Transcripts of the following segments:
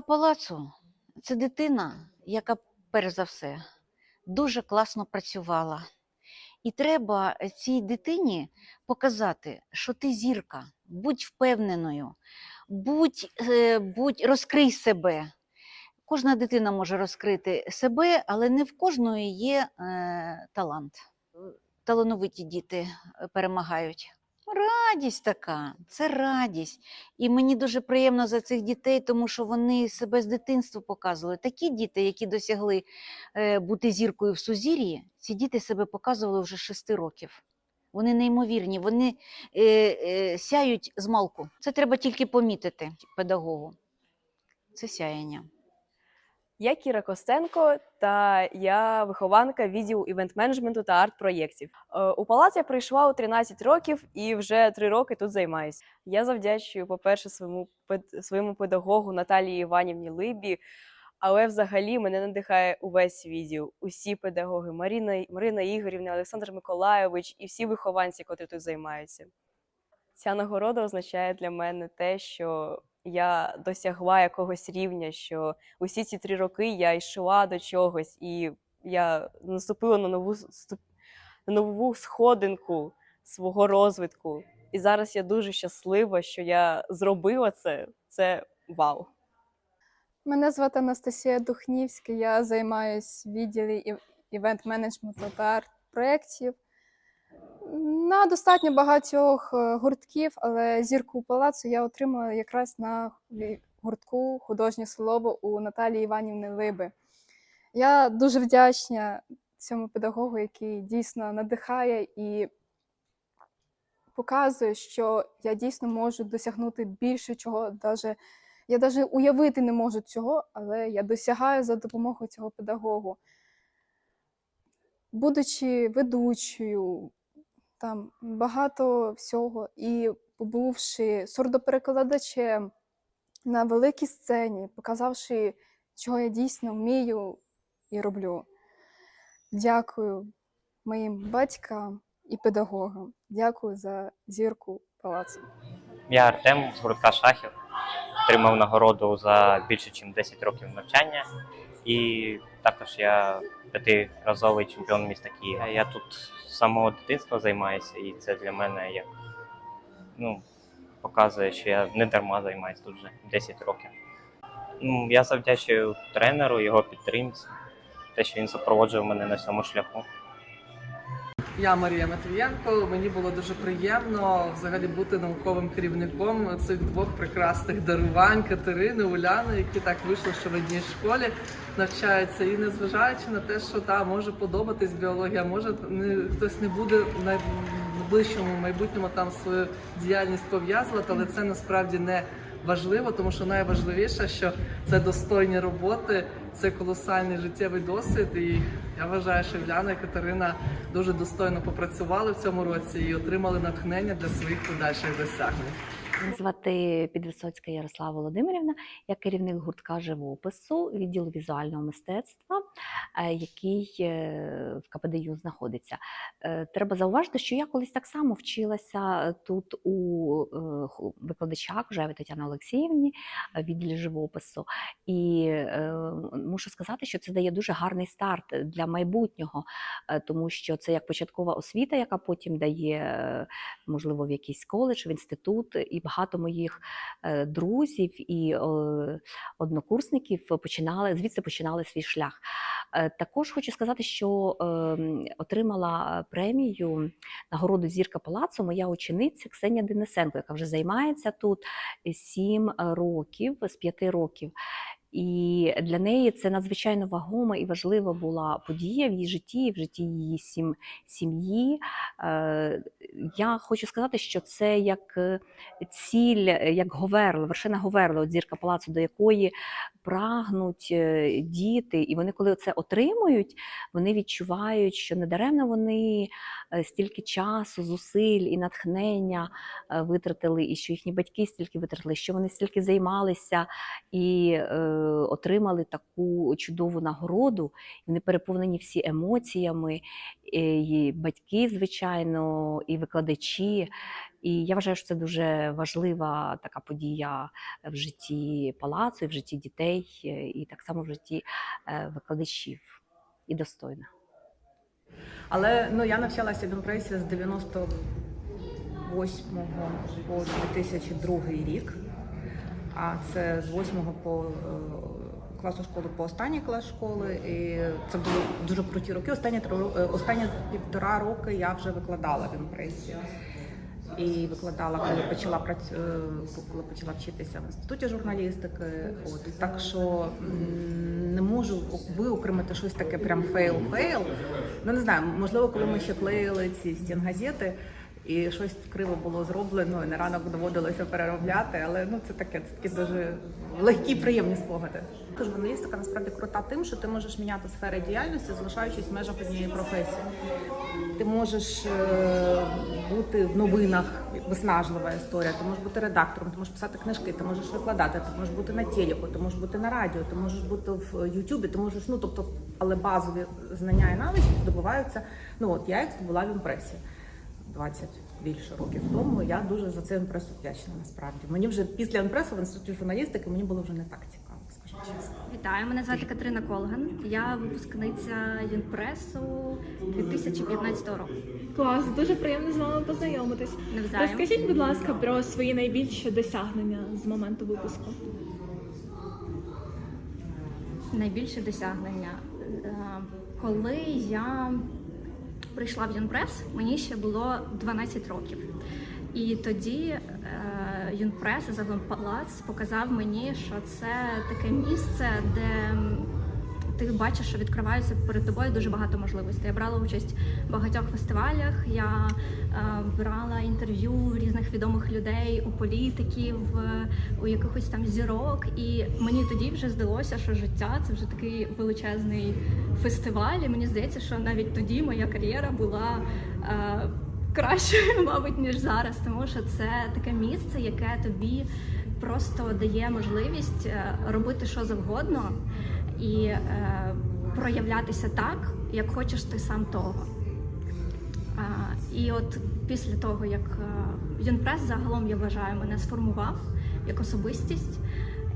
палацу це дитина, яка перш за все дуже класно працювала. І треба цій дитині показати, що ти зірка, будь впевненою, будь, е, будь розкрий себе. Кожна дитина може розкрити себе, але не в кожної є е, талант. Талановиті діти е, перемагають. Радість така, це радість. І мені дуже приємно за цих дітей, тому що вони себе з дитинства показували. Такі діти, які досягли е, бути зіркою в сузір'ї, ці діти себе показували вже шести років. Вони неймовірні, вони е, е, сяють з малку. Це треба тільки помітити педагогу. Це сяяння. Я Кіра Костенко, та я вихованка відділу івент-менеджменту та арт-проєктів. Е, У палац я прийшла у 13 років і вже 3 роки тут займаюся. Я завдячую, по-перше, своєму своєму педагогу Наталії Іванівні Либі. Але взагалі мене надихає увесь відділ, усі педагоги Маріна, Марина Ігорівна, Олександр Миколайович і всі вихованці, котрі тут займаються. Ця нагорода означає для мене те, що я досягла якогось рівня, що усі ці три роки я йшла до чогось, і я наступила на нову на нову сходинку свого розвитку. І зараз я дуже щаслива, що я зробила це. Це вау. Мене звати Анастасія Духнівська, я займаюсь в відділі івент-менеджменту та арт-проєктів. На достатньо багатьох е, гуртків, але зірку палацу я отримала якраз на гуртку художнє слово у Наталії Іванівни Либи. Я дуже вдячна цьому педагогу, який дійсно надихає і показує, що я дійсно можу досягнути більше чого, даже я навіть уявити не можу цього, але я досягаю за допомогою цього педагогу. Будучи ведучою, там багато всього, і побувши сурдоперекладачем на великій сцені, показавши, чого я дійсно вмію і роблю. Дякую моїм батькам і педагогам. Дякую за зірку палацу. Я Артем з гуртка шахів. Отримав нагороду за більше ніж 10 років навчання. І також я п'ятиразовий чемпіон міста Києва. Я тут з самого дитинства займаюся, і це для мене як ну, показує, що я не дарма займаюся тут вже 10 років. Ну, я завдячую тренеру, його підтримці, те, що він супроводжував мене на цьому шляху. Я Марія Матвієнко. Мені було дуже приємно взагалі бути науковим керівником цих двох прекрасних дарувань Катерини, Уляни, які так вийшло, що в одній школі навчаються. І незважаючи на те, що та може подобатись біологія, може не хтось не буде в найближчому майбутньому там свою діяльність пов'язувати, але це насправді не важливо, тому що найважливіше, що це достойні роботи, це колосальний життєвий досвід. І я вважаю, що Уляна і Катерина дуже достойно попрацювали в цьому році і отримали натхнення для своїх подальших досягнень. Звати Підвисоцька Ярослава Володимирівна, я керівник гуртка живопису відділу візуального мистецтва, е, який е, в КПДЮ знаходиться. Е, Треба зауважити, що я колись так само вчилася тут у е, ху- викладача Кожеві Тетяни Олексіївні відділі живопису. І мушу сказати, що це дає дуже гарний старт для майбутнього, тому що це як початкова освіта, яка потім дає, можливо, в якийсь коледж, в інститут, і багато моїх е, друзів і е, однокурсників починали звідси починали свій шлях. Е, Також хочу сказати, що ем, отримала премію нагороду Зірка Палацу моя учениця Ксенія Денисенко, яка вже займається тут сім років з п'яти років. І для неї це надзвичайно вагома і важлива була подія в її житті, в житті її сім, сім'ї. Е, Я хочу сказати, що це як е, ціль, е, як говерла, вершина говерла, от зірка палацу, до якої прагнуть е, діти, і вони, коли це отримують, вони відчувають, що недаремно вони стільки часу, зусиль і натхнення витратили, і що їхні батьки стільки витратили, що вони стільки займалися і отримали таку чудову нагороду. Вони переповнені всі емоціями, і батьки, звичайно, і викладачі. І я вважаю, що це дуже важлива така подія в житті палацу, і в житті дітей, і так само в житті е, викладачів. І достойна. Але ну я навчалася в імпресі з 98 по 2002 рік. А це з 8 по е, класу школи по останній клас школи. І це були дуже круті роки. Останні три е, останні півтора роки я вже викладала в імпресі. І викладала, коли почала прац... е, коли почала вчитися в інституті журналістики. От так що не можу виокремити щось таке прям фейл-фейл. Ну не знаю, можливо, коли ми ще клеїли ці стінгазети, і щось криво було зроблено, і на ранок доводилося переробляти, але ну це таке, це такі дуже легкі, приємні спогади. Журналістика насправді крута тим, що ти можеш міняти сфери діяльності, залишаючись в межах однієї професії. Ти можеш е, бути в новинах, виснажлива історія, ти можеш бути редактором, ти можеш писати книжки, ти можеш викладати, ти можеш бути на телеку, ти можеш бути на радіо, ти можеш бути в Ютубі, ти можеш, ну тобто, але базові знання і навички здобуваються. Ну от я їх здобула в імпресі 20 більше років тому. Я дуже за це імпресу вдячна насправді. Мені вже після імпресу в інституті журналістики мені було вже не так цікаво, скажімо чесно. Вітаю, мене звати Катерина Колган. Я випускниця Юнпресу 2015 року. Клас, дуже приємно з вами познайомитись. Навзаєм. Розкажіть, будь ласка, про свої найбільші досягнення з моменту випуску. Найбільше досягнення. Е, Коли я прийшла в Юнпрес, мені ще було 12 років. І тоді е, Юнпрес, загалом палац, показав мені, що це таке місце, де ти бачиш, що відкриваються перед тобою дуже багато можливостей. Я брала участь в багатьох фестивалях. Я е, брала інтерв'ю різних відомих людей, у політиків, у якихось там зірок. І мені тоді вже здалося, що життя це вже такий величезний фестиваль. І мені здається, що навіть тоді моя кар'єра була. Е, Кращою, мабуть, ніж зараз, тому що це таке місце, яке тобі просто дає можливість е, робити що завгодно і е, проявлятися так, як хочеш ти сам того. А, і от після того, як е, Юнпрес загалом я вважаю, мене сформував як особистість.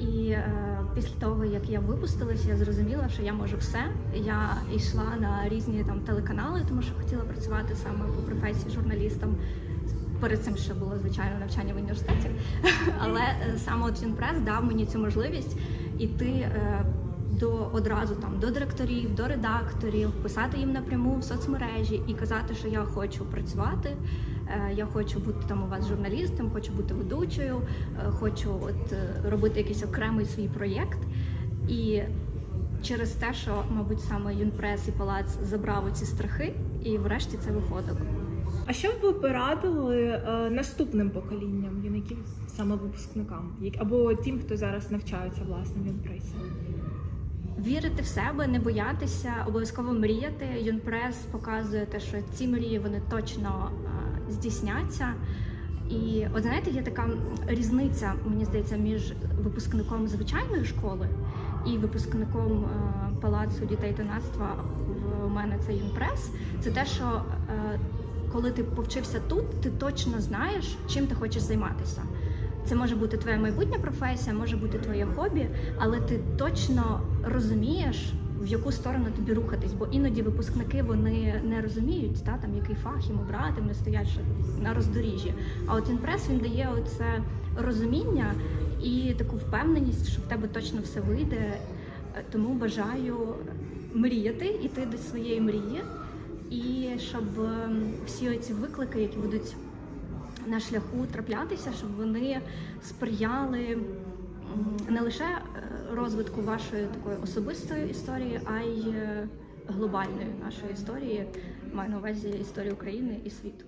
І е, після того, як я випустилась, я зрозуміла, що я можу все. Я йшла на різні там телеканали, тому що хотіла працювати саме по професії журналістом. Перед цим ще було звичайно навчання в університеті. Але е, саме от Юнпрес дав мені цю можливість іти е, до одразу там до директорів, до редакторів, писати їм напряму в соцмережі і казати, що я хочу працювати. Е, Я хочу бути там у вас журналістом, хочу бути ведучою, е, хочу от е, робити якийсь окремий свій проєкт. І через те, що, мабуть, саме Юнпрес і Палац забрав ці страхи, і врешті це виходило. А що б ви порадили наступним поколінням юнаків, саме випускникам, або тим, хто зараз навчається власне в інпресі? Вірити в себе, не боятися, обов'язково мріяти. Юнпрес показує те, що ці мрії вони точно здійсняться. І от знаєте, є така різниця, мені здається, між випускником звичайної школи і випускником е, палацу дітей та юнацтва. В мене це Юнпрес. Це те, що е, коли ти повчився тут, ти точно знаєш, чим ти хочеш займатися. Це може бути твоя майбутня професія, може бути твоє хобі, але ти точно розумієш, в яку сторону тобі рухатись, бо іноді випускники вони не розуміють, та там який фах їм обрати, вони стоять ще на роздоріжжі. А от інпрес він дає оце розуміння і таку впевненість, що в тебе точно все вийде. Тому бажаю мріяти, іти до своєї мрії, і щоб ем, всі ці виклики, які будуть на шляху траплятися, щоб вони сприяли не лише е, розвитку вашої такої особистої історії, а й е, глобальної нашої історії, маю на увазі історії України і світу.